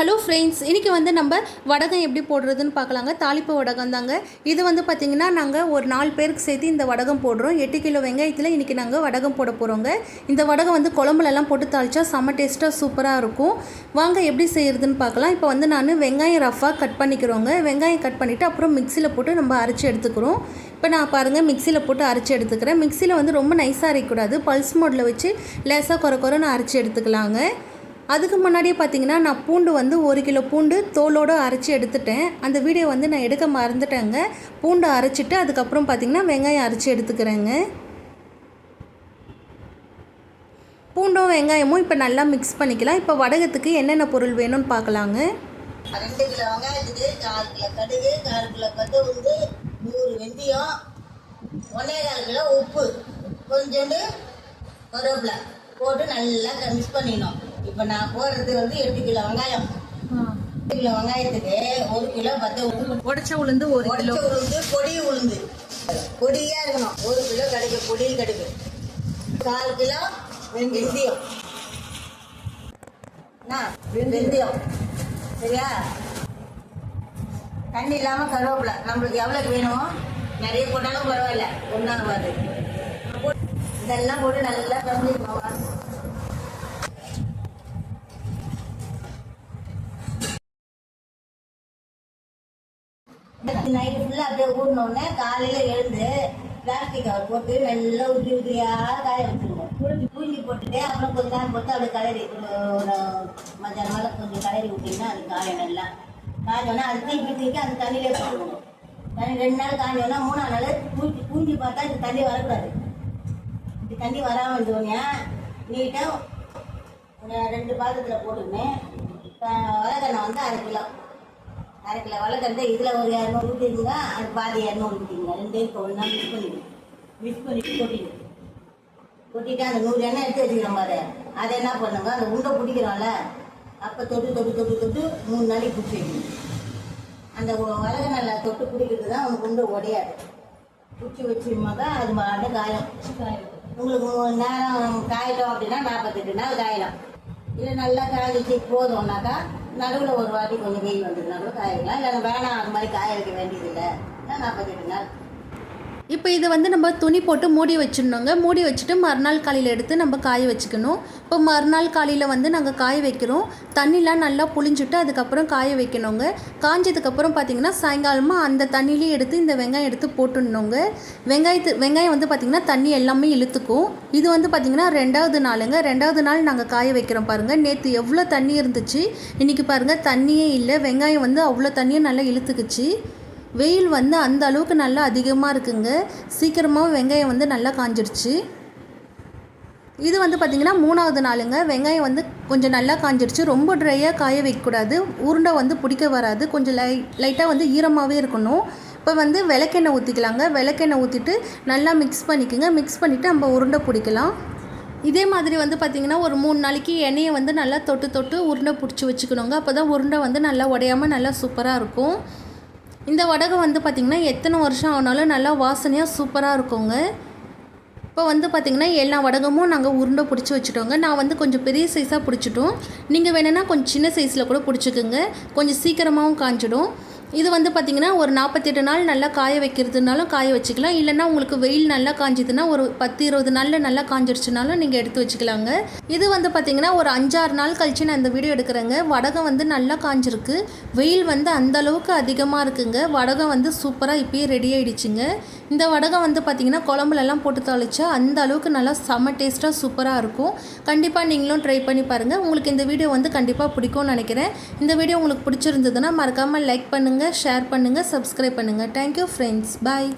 Hello friends இன்றைக்கி வந்து நம்ம வடகம் எப்படி போடுறதுன்னு பார்க்கலாங்க. தாளிப்பு வடகம் தாங்க. இது வந்து பார்த்திங்கன்னா நாங்கள் ஒரு நாலு பேருக்கு சேர்த்து இந்த வடகம் போடுறோம். எட்டு கிலோ வெங்காயத்தில் இன்றைக்கி நாங்கள் வடகம் போட போகிறோங்க இந்த வடகம் வந்து குழம்புலலாம் போட்டு தாளிச்சா செம்ம டேஸ்ட்டாக சூப்பராக இருக்கும். வாங்க எப்படி செய்கிறதுன்னு பார்க்கலாம். இப்போ வந்து நான் வெங்காயம் ரஃபாக கட் பண்ணிக்கிறோங்க. வெங்காயம் கட் பண்ணிவிட்டு அப்புறம் மிக்சியில் போட்டு நம்ம அரைச்சி எடுத்துக்கிறோம். இப்போ நான் பாருங்கள் மிக்சியில் போட்டு அரைச்சி எடுத்துக்கிறேன். மிக்சியில் வந்து ரொம்ப நைஸாக அரைக்கக்கூடாது. பல்ஸ் மோடில் வச்சு லேசாக குறை குறைன்னு அரைச்சி எடுத்துக்கலாங்க. அதுக்கு முன்னாடியே பார்த்தீங்கன்னா நான் பூண்டு வந்து ஒரு கிலோ பூண்டு தோலோடு அரைச்சி எடுத்துட்டேன். அந்த வீடியோ வந்து நான் எடுக்க மறந்துட்டேங்க. பூண்டு அரைச்சிட்டு அதுக்கப்புறம் பார்த்தீங்கன்னா வெங்காயம் அரைச்சி எடுத்துக்கிறேங்க. பூண்டும் வெங்காயமும் இப்போ நல்லா மிக்ஸ் பண்ணிக்கலாம். இப்போ வடகத்துக்கு என்னென்ன பொருள் வேணும்னு பார்க்கலாங்க ரெண்டு கிலோ வெங்காயத்துக்கு கால் கிலோ கடுகு கால் கிலோ கட்டு உளுந்து நூறு வெந்தயம் ஒன்றே கால் கிலோ உப்பு கொஞ்சோண்டு கருவேப்பிலை போட்டு நல்லா மிக்ஸ் பண்ணிடணும். இப்போ நான் போடுறது வந்து எட்டு கிலோ வெங்காயம். எட்டு கிலோ வெங்காயத்துக்கு ஒரு கிலோ பத்து உளுந்து. உடச்ச உளுந்து ஒரு உடச்ச உளுந்து பொடி உளுந்து. பொடியா இருக்கணும். ஒரு கிலோ கடுகு பொடி கடுகு. கால் கிலோ வெந்தயம்? வெந்தயம். சரியா? தண்ணி இல்லாம கருவேப்பிலை. நம்மளுக்கு எவ்வளவுக்கு வேணுமோ? நிறைய போட்டாலும் பரவாயில்ல. ஒன்றாகுவாது இதெல்லாம் போட்டு நல்லா கலந்துக்கணும் நைட்டு ஃபுல்லாக அப்படியே ஊடினோடனே காலையில் எழுந்து பிளாஸ்டிக் கவர் போட்டு நல்லா உதிரி உதிரியாக காய வச்சுருவோம். பூஞ்சி போட்டுட்டு அப்புறம் கொஞ்ச நேரம் போட்டு அப்படியே கலரி ஒரு மத்தியான மேலே கொஞ்சம் கலரி விட்டிங்கன்னா அது காயும் நல்லா காஞ்சோன்னா அது தீக்கி தீக்கி அந்த தண்ணியிலே போட்டுருவோம். தண்ணி ரெண்டு நாள் காஞ்சோன்னா மூணாவது நாள் பூஞ்சி பூஞ்சி பார்த்தா இந்த தண்ணி வரக்கூடாது. இப்படி தண்ணி வராமல் இருந்தோடனே நீட்டாக ஒரு ரெண்டு பாத்திரத்தில் போட்டுக்கினேன் வரகண்ணை வந்து அரை கிலோ. அரை கிலோ இதில் ஒரு இரநூறு ஊற்றிடுங்க அது பாதி இரநூறு ஊற்றிடுங்க ரெண்டு பேருக்கு ஒன்றா மிக்ஸ் பண்ணிடுங்க மிக்ஸ் பண்ணிட்டு கொட்டிடுங்க கொட்டிட்டு அந்த நூறு எண்ணெய் எடுத்து வச்சுக்கிறோம் பாரு. அதை என்ன பண்ணுங்க? அந்த உண்டை பிடிக்கிறோம்ல அப்போ தொட்டு தொட்டு தொட்டு தொட்டு மூணு நாளைக்கு பிடிச்சி வைக்கணும். அந்த வளக நல்லா தொட்டு பிடிக்கிறது தான் உனக்கு உண்டை உடையாது. பிடிச்சி வச்சுமாக்கா அது மாட்டும் காயம். உங்களுக்கு மூணு நேரம் காயிட்டோம் அப்படின்னா நாற்பத்தெட்டு நாள் காயலாம். இல்லை நல்லா காய்ச்சி போதும்னாக்கா நடுவில் ஒரு வாட்டி கொஞ்சம் வெயில் வந்துருந்தா கூட காயலாம் இல்லை வேணாம் அது மாதிரி காய வைக்க வேண்டியதில்லை. நாற்பத்தெட்டு நாள். இப்போ இதை வந்து நம்ம துணி போட்டு மூடி வச்சிடணுங்க. மூடி வச்சுட்டு மறுநாள் காலையில் எடுத்து நம்ம காய வச்சுக்கணும். இப்போ மறுநாள் காலையில் வந்து நாங்கள் காய வைக்கிறோம். தண்ணிலாம் நல்லா புளிஞ்சுட்டு அதுக்கப்புறம் காய வைக்கணுங்க. காஞ்சதுக்கப்புறம் பார்த்திங்கன்னா சாயங்காலமாக அந்த தண்ணியிலையும் எடுத்து இந்த வெங்காயம் எடுத்து போட்டுடணுங்க. வெங்காயத்து வெங்காயம் வந்து பார்த்திங்கன்னா தண்ணி எல்லாமே இழுத்துக்கும். இது வந்து பார்த்திங்கன்னா ரெண்டாவது நாளுங்க. ரெண்டாவது நாள் நாங்கள் காய வைக்கிறோம் பாருங்கள் நேற்று எவ்வளோ தண்ணி இருந்துச்சு. இன்றைக்கி பாருங்கள் தண்ணியே இல்லை. வெங்காயம் வந்து அவ்வளோ தண்ணியும் நல்லா இழுத்துக்குச்சு. வெயில் வந்து அந்த அளவுக்கு நல்லா அதிகமாக இருக்குங்க. சீக்கிரமாக வெங்காயம் வந்து நல்லா காஞ்சிடுச்சு இது வந்து பார்த்திங்கன்னா மூணாவது நாளுங்க. வெங்காயம் வந்து கொஞ்சம் நல்லா காஞ்சிடுச்சு ரொம்ப ட்ரையாக காய வைக்கக்கூடாது உருண்டை வந்து பிடிக்க வராது. கொஞ்சம் லை லைட்டாக வந்து ஈரமாகவே இருக்கணும். இப்போ வந்து விளக்கெண்ணெய் ஊற்றிக்கலாங்க விளக்கெண்ணெய் ஊற்றிட்டு நல்லா மிக்ஸ் பண்ணிக்கோங்க. மிக்ஸ் பண்ணிவிட்டு நம்ம உருண்டை பிடிக்கலாம். இதே மாதிரி வந்து பார்த்திங்கன்னா ஒரு மூணு நாளைக்கு எண்ணெயை வந்து நல்லா தொட்டு தொட்டு உருண்டை பிடிச்சி வச்சுக்கணுங்க. அப்போ தான் உருண்டை வந்து நல்லா உடையாமல் நல்லா சூப்பராக இருக்கும். இந்த வடகம் வந்து பார்த்திங்கன்னா எத்தனை வருஷம் ஆனாலும் நல்லா வாசனையாக சூப்பராக இருக்குங்க. இப்போ வந்து பார்த்திங்கன்னா எல்லா வடகமும் நாங்கள் உருண்டை பிடிச்சி வச்சுட்டோங்க. நான் வந்து கொஞ்சம் பெரிய சைஸாக பிடிச்சிட்டோம். நீங்கள் வேணுன்னா கொஞ்சம் சின்ன சைஸில் கூட பிடிச்சிக்கோங்க. கொஞ்சம் சீக்கிரமாகவும் காஞ்சிடும். இது வந்து பார்த்திங்கன்னா ஒரு நாற்பத்தெட்டு நாள் நல்லா காய வைக்கிறதுனாலும் காய வச்சுக்கலாம். இல்லைன்னா உங்களுக்கு வெயில் நல்லா காஞ்சதுன்னா ஒரு பத்து இருபது நாளில் நல்லா காஞ்சிடுச்சுனாலும் நீங்கள் எடுத்து வச்சுக்கலாங்க. இது வந்து பார்த்திங்கன்னா ஒரு அஞ்சாறு நாள் கழிச்சு நான் இந்த வீடியோ எடுக்கிறேங்க. வடகம் வந்து நல்லா காஞ்சிருக்கு. வெயில் வந்து அந்த அளவுக்கு அதிகமாக இருக்குங்க. வடகம் வந்து சூப்பராக இப்போயே ரெடி ஆகிடுச்சுங்க இந்த வடகம் வந்து பார்த்திங்கன்னா குழம்புலலாம் போட்டு தாளிச்சா அந்த அளவுக்கு நல்லா செம்ம டேஸ்ட்டாக சூப்பராக இருக்கும். கண்டிப்பாக நீங்களும் ட்ரை பண்ணி பாருங்கள் உங்களுக்கு இந்த வீடியோ வந்து கண்டிப்பாக பிடிக்கும்னு நினைக்கிறேன். இந்த வீடியோ உங்களுக்கு பிடிச்சிருந்ததுன்னா மறக்காமல் லைக் பண்ணுங்கள் பண்ணுங்கள் ஷேர் பண்ணுங்கள் சப்ஸ்கிரைப் பண்ணுங்கள் தேங்க்யூ ஃப்ரெண்ட்ஸ் பாய்